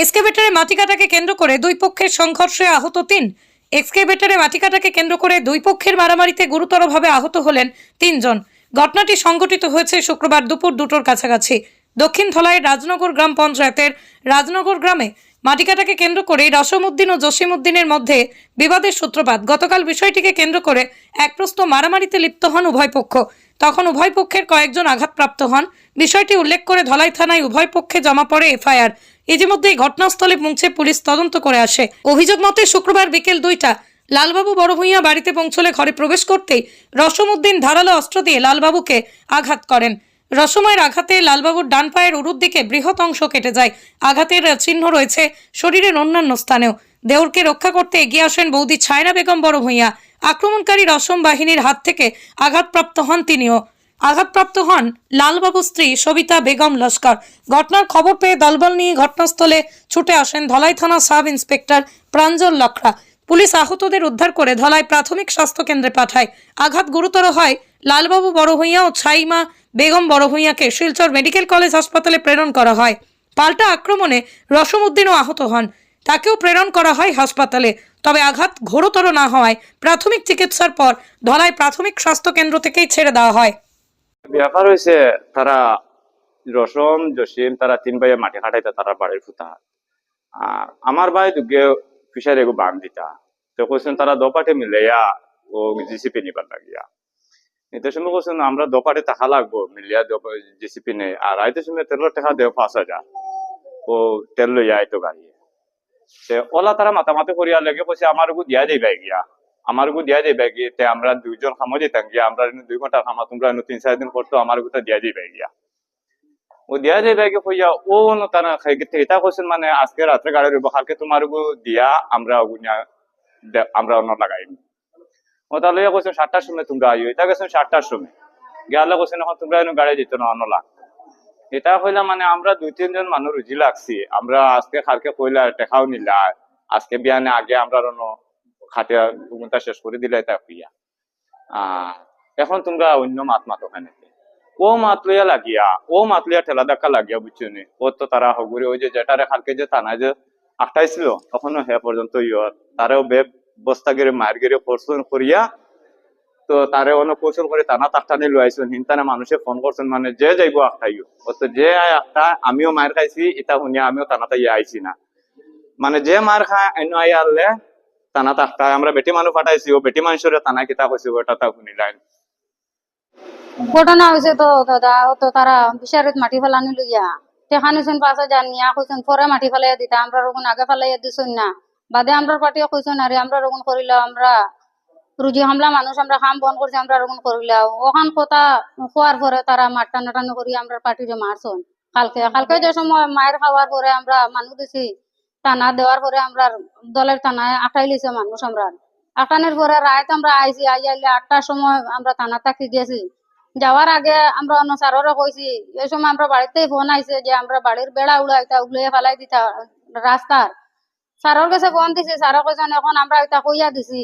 এসকেভেটারে মাটি কাটাকে কেন্দ্র করে দুই পক্ষের সংঘর্ষে আহত তিন। এক্সকেভেটারে মাটি কাটাকে কেন্দ্র করে দুই পক্ষের মারামারিতে গুরুতরভাবে আহত হলেন তিনজন। ঘটনাটি সংঘটিত হয়েছে শুক্রবার দুপুর দুটোর কাছাকাছি। দক্ষিণ ধলাইয়ের রাজনগর গ্রাম পঞ্চায়েতের রাজনগর গ্রামে মাটিকাটাকে কেন্দ্র করে রসমউদ্দিন ও জসিমউদ্দিনের মধ্যে বিবাদের সূত্রপাত। গতকাল বিষয়টিকে কেন্দ্র করে এক প্রস্ত মারামারিতে লিপ্ত হন উভয় পক্ষ। তখন উভয় পক্ষের কয়েকজন আঘাতপ্রাপ্ত হন। বিষয়টি উল্লেখ করে ধলাই থানায় উভয় পক্ষে জমা পড়ে এফআইআর। ইতিমধ্যেই ঘটনাস্থলে পৌঁছে পুলিশ তদন্ত করে আসে। অভিযোগ মতে, শুক্রবার বিকেল দুইটা লালবাবু বড় ভূঁইয়া বাড়িতে পৌঁছলে ঘরে প্রবেশ করতেই রসমউদ্দিন ধারালো অস্ত্র দিয়ে লালবাবুকে আঘাত করেন। রসময়ের আঘাতে লালবাবুর ডান পায়ের উরুর দিকে বৃহৎ অংশ কেটে যায়। আঘাতের চিহ্ন রয়েছে শরীরের অন্যান্য স্থানেও। দেউরকে রক্ষা করতে এগিয়ে আসেন বৌদি ছায়না বেগম বড় ভূঁইয়া আক্রমণকারী রসম বাহিনীর হাত থেকে আঘাতপ্রাপ্ত হন তিনিও। আঘাতপ্রাপ্ত হন লালবাবুর স্ত্রী সবিতা বেগম লস্কর। ঘটনার খবর পেয়ে দলবল নিয়ে ঘটনাস্থলে ছুটে আসেন ধলাই থানা sub inspector Pranjal Lakhra police আহতদের উদ্ধার করে ধলাই প্রাথমিক স্বাস্থ্য কেন্দ্রে পাঠায়। আঘাত গুরুতর হয় লালবাবু বড় ভূঁইয়া ও ছাইমা বেগম বড় ভূঁইয়াকে শিলচর মেডিকেল কলেজ হাসপাতালে প্রেরণ করা হয়। পাল্টা আক্রমণে রসমউদ্দিনও আহত হন। তাকেও প্রেরণ করা হয় হাসপাতালে। তবে আঘাত ঘোরতর না হওয়ায় প্রাথমিক চিকিৎসার পর ধলাই প্রাথমিক স্বাস্থ্য কেন্দ্র থেকেই ছেড়ে দেওয়া হয়। ব্যাপার হয়েছে তারা রসম, জসিম, তারা তিন ভাইয়ে মাটি খাটাইতে তারা বাড়ির ফুতা আর আমার ভাই দুগে ফিসার এগো বান দিতা। তো কইছেন, তারা দোপাটে মিলাইয়া ও জিসিপি নিবার লাগিয়া। এতে সময় কইছেন, আমরা দোপাটে টাকা লাগবো, মিলিয়া জিসিপি নেই। আর আইতে সময় তেলের টাকা দেও পাঁচ হাজার। ও তেল লইয়া আইতো গাড়ি। তে ওলা তারা মাতামাতি করিয়া লেগে কইছে আমার গু দিয়া দিবাই গিয়া। আমার গু দিয়া দিবাই গিয়ে। তে আমরা দুইজন খামো দিতাম গিয়া। আমরা দুই ঘণ্টা খামা তোমরা তিন চার দিন করতো আমার গুতা দিয়া দিবাই গিয়া। ও দিয়া দিবাই গিয়ে কইয়া ও তারা এটা কইছেন মানে আজকে রাত্রে গাড়ি রইব কালকে তোমার দিয়া, আমরা ওগুনিয়া দে- আমরা অন্য লাগাইম। ও তাহলে কইছেন সাতটার সময় তোমরা আইও এটা গেছেন সাতটার সময়। গেলে কইছেন এখন তোমরা গাড়ি দিত না অন্য লাগ এটা হইলা মানে আমরা দুই তিনজন মানুষ রুজি লাগছি। আমরা আজকে খালকে কইলা, টেকাও নিলা। আজকে বিয়ানে আগে আমরা খাটিয়া শেষ করে দিলে এটা হইয়া আহ এখন তোমরা অন্য মাত মাত ওখানে ও মাত লইয়া লাগিয়া ও মাত লইয়া ঠেলা ধাক্কা লাগিয়া বুঝছ নি? ও তো তারা হগুরি ওই যে যেটারে খালকে যে টানায় যে আটটাইছিল তখনও হে পর্যন্ত ইয় তারেও বে বস্তা গেড়ে মায়ের গেড়ে পরশুন করিয়া তো তারে অন্য কৌশল করে টানা তাকটানি লুয়াইছেন হিনতানে মানুষে ফোন করছেন মানে যে যাইবো আখটাইও তো যে আখটা আমিও মায়ের খাইছি এটা শুনিয়া আমিও টানা তাই আইছি না। মানে যে মার খায় অন্য আই আনলে টানা তাকটা আমরা বেটি মানুষ পাঠাইছি ও বেটি মানুষের টানা কিতা কইছি ওটা তা শুনিলাই ঘটনা হয়েছে তো, দাদা ও তো তারা বিচারিত মাটি ফেলানি লইয়া। টেকা নিছেন পাঁচ হাজার নিয়া কইছেন পরে মাটি ফেলাইয়া দিতা, আমরা রগুন আগে ফেলাইয়া দিছেন না। বাদে আমরা পার্টিও কইছেন আরে আমরা রগুন করিল আমরা রুজি হামলা মানুষ আমরা খাম, বন করছি, আমরা রগুন করিলাম ওখান কথা খোয়ার পরে তারা মাট্টা নাটানো করি আমরা পার্টিরে মারছন কালকে কালকে যে সময় মায়ের খাওয়ার পরে আমরা মানুষ দিছি, টানা দেওয়ার পরে আমরা দলের টানায় আটাই লিছে মানুষ আমরা। আটানের পরে রাত আমরা আইছি, আই আইলে আটটার সময় আমরা টানা থাকি গেছি যাওয়ার আগে আমরা অন্য স্যাররও কইছি এই সময় আমরা বাড়িতেই ফোন আইছে যে আমরা বাড়ির বেড়া উড়াইতা উগলিয়ে ফেলাই দিতা রাস্তার স্যারর কাছে ফোন দিছি স্যারও কইছেন এখন আমরা এটা কইয়া দিছি।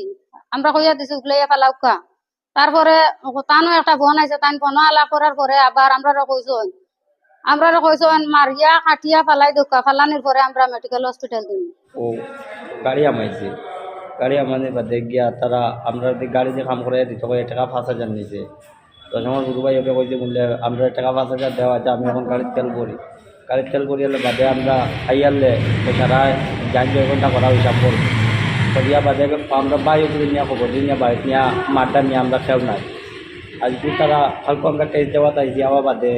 আমরা কইয়া দিছি উগলিয়ে ফেলাউকা তারপরে তানো একটা ফোন আইছে তাই ফোন আলাপ করার পরে আবার আমরা কইছেন আমরা কইছেন মারিয়া খাটিয়া ফেলাই দুকা ফেলানির পরে আমরা মেডিকেল হসপিটাল দিই ও, গাড়ি আমাইছে। গাড়ি আমাদের বাদে গিয়া তারা, আমরা গাড়ি যে কাম করে দিতে করে টাকা পাঁচ হাজার নিছে। তো আমার গুরু ভাই ওকে কইছে, বললে, আমরা টাকা পাঁচ হাজার দেওয়া আছে, আমি এখন গাড়ির তেল করি গাড়ির তেল করি এলে বাদে আমরা আইয়ালে তারা যান ঘণ্টা করা হিসাব করি করিয়া বাদে আমরা বাই উপরে নিয়ে খবর দিই, নিয়ে বাড়িতে নিয়ে নিয়ে আমরা খেল নাই। আজকে তারা হালকা আমরা কেস দেওয়া তাইছি আবার বাদে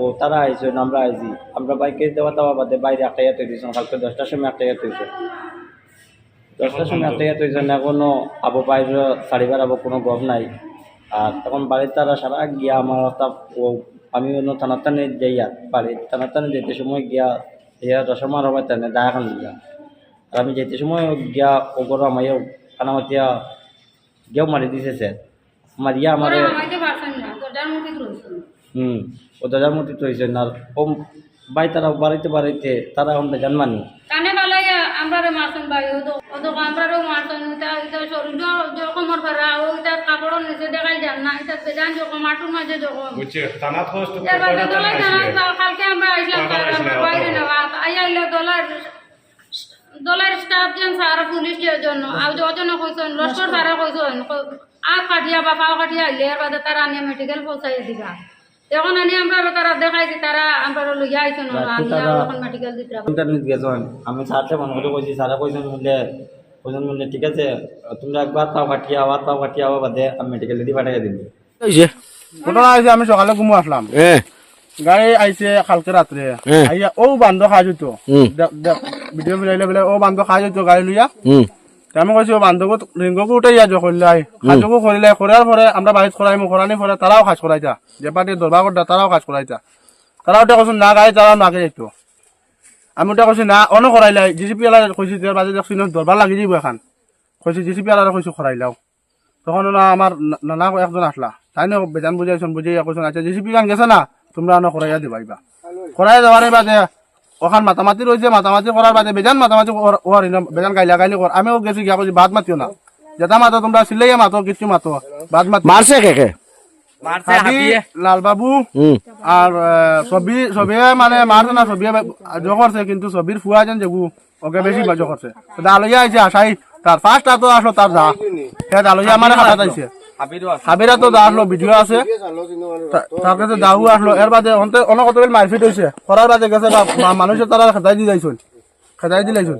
ও তারা আইছে, আমরা আইছি। আমরা বাইক কেস দেওয়া তাওয়া বাদে বাইরে একটা ইয়ে তৈরি কালকে দশটার সময় একটা ইয়ে তৈরি দশটার সময় একটা ইয়ে তৈরি এখনও আবো বাইরে সারিবার আবো কোনো গভ নাই। আর তখন বাড়ির তারা সারা গিয়া আমার ও, আমি অন্য থানার টানে যাইয়া, বাড়ির থানার টানে যেতে সময় গিয়া, ইয়া দশমার হবে টানে দায়া খান আর আমি যেতে সময় গিয়া ও গরম আমায় খানা মাতিয়া গিয়াও মারি দিছে স্যার। মারিয়া আমারে হুম ও দাদার মধ্যে তো হয়েছে না ও ভাই তারা বাড়িতে বাড়িতে তারা এখন বেজান মানি কানে বালাইয়া আমরা মারছেন ভাই ও তো ও দেখো আমরারও মারতো এটা এটা শরীর যে কোমর ফেরা ও এটা কাপড়ের নিচে দেখাই যান না এটা বেজান যখন মাটুর মাঝে যখন। বুঝছি থানাত হোস্ট এবার দলাই কালকে আমরা আইলাম আমরা বাইরে দলার দলের স্টাফ যেন স্যার পুলিশ জন্য আর যজন কইছেন লস্কর স্যারে কইছেন আ কাটিয়া বা পাও কাটিয়া আইলে এর বাদে তারা আনিয়া মেডিকেল পৌঁছাই দিবা। এখন আনি আমরা তারা দেখাইছি তারা আমরা লইয়া আইছেন আনিয়া এখন মেডিকেল দিতে ইন্টারনেট গেছেন আমি স্যারকে মনে করে কইছি স্যারে কইছেন বললে কইছেন বললে ঠিক আছে তোমরা একবার পাও কাটিয়ে আবার পাও কাটিয়ে আবার বাদে আমি মেডিকেলে দিয়ে পাঠিয়ে দিবি ঘটনা হয়েছে আমি সকালে ঘুমো আসলাম এ। গাড়ি আইছে কালকে রাত্রে। আইয়া ও বান্ধ যেত হুম ভিডিও ফিরাইলে বলে ও বান্ধ খাই যেত গাড়ি লইয়া আমি কৈছো বান্ধবক রিঙ্গকো উঠাই যা করলাই খাজকো করিলে করার পরে আমরা বাড়িত করাইমু করানি পরে তারাও কাজ করাইতা যে। পার্টি দরবার করতা তারাও কাজ করাইতা তারা ওটা কৈছো না গাড়ি তারাও নাকে যাইত আমি ওটা কৈছো না অন করাইলাই জিসিপি আলার কইছি তার বাজে দেখছি দরবার লাগি যাব এখন। কইছি জিসিপি আলার কইছো করাইলাও তখন না আমার না- নানা একজন আসলা তাই না বেজান বুঝাইছেন বুঝাইয়া কৈছেন আচ্ছা জিসিপি গান গেছে না? তোমরা অন করাইয়া দিবাইবা করাই যাওয়ার বাদে ওখান মাতামাতি রয়েছে মাতামাতি করার বাদে বেজান মাতামাতি বেজান গাইলা গাইলি কর আমিও গেছি গিয়া কইছি বাদ মাতিও না। যেটা মাতো তোমরা সিলাইয়া মাতো কিছু মাতো বাদ মাতি মারছে কে কে লালবাবু আর ছবি ছবি মানে মারছে না ছবি জো করছে কিন্তু ছবির ফুয়া যেন যেগু ওকে বেশি জো করছে দালইয়া আইছে আশাই তার ফার্স্ট তো আসলো তার দা সে দালইয়া মানে খাতা যাইছে হাবিরা তো আসলো, ভিডিও আছে। তার কাছে দাহু আসলো। এর বাদে অনেক কত মারপিট হয়েছে করার বাদে গেছে মানুষের তারা খেতাই দি যাইছিল খেতাই দিয়ে লাইছিল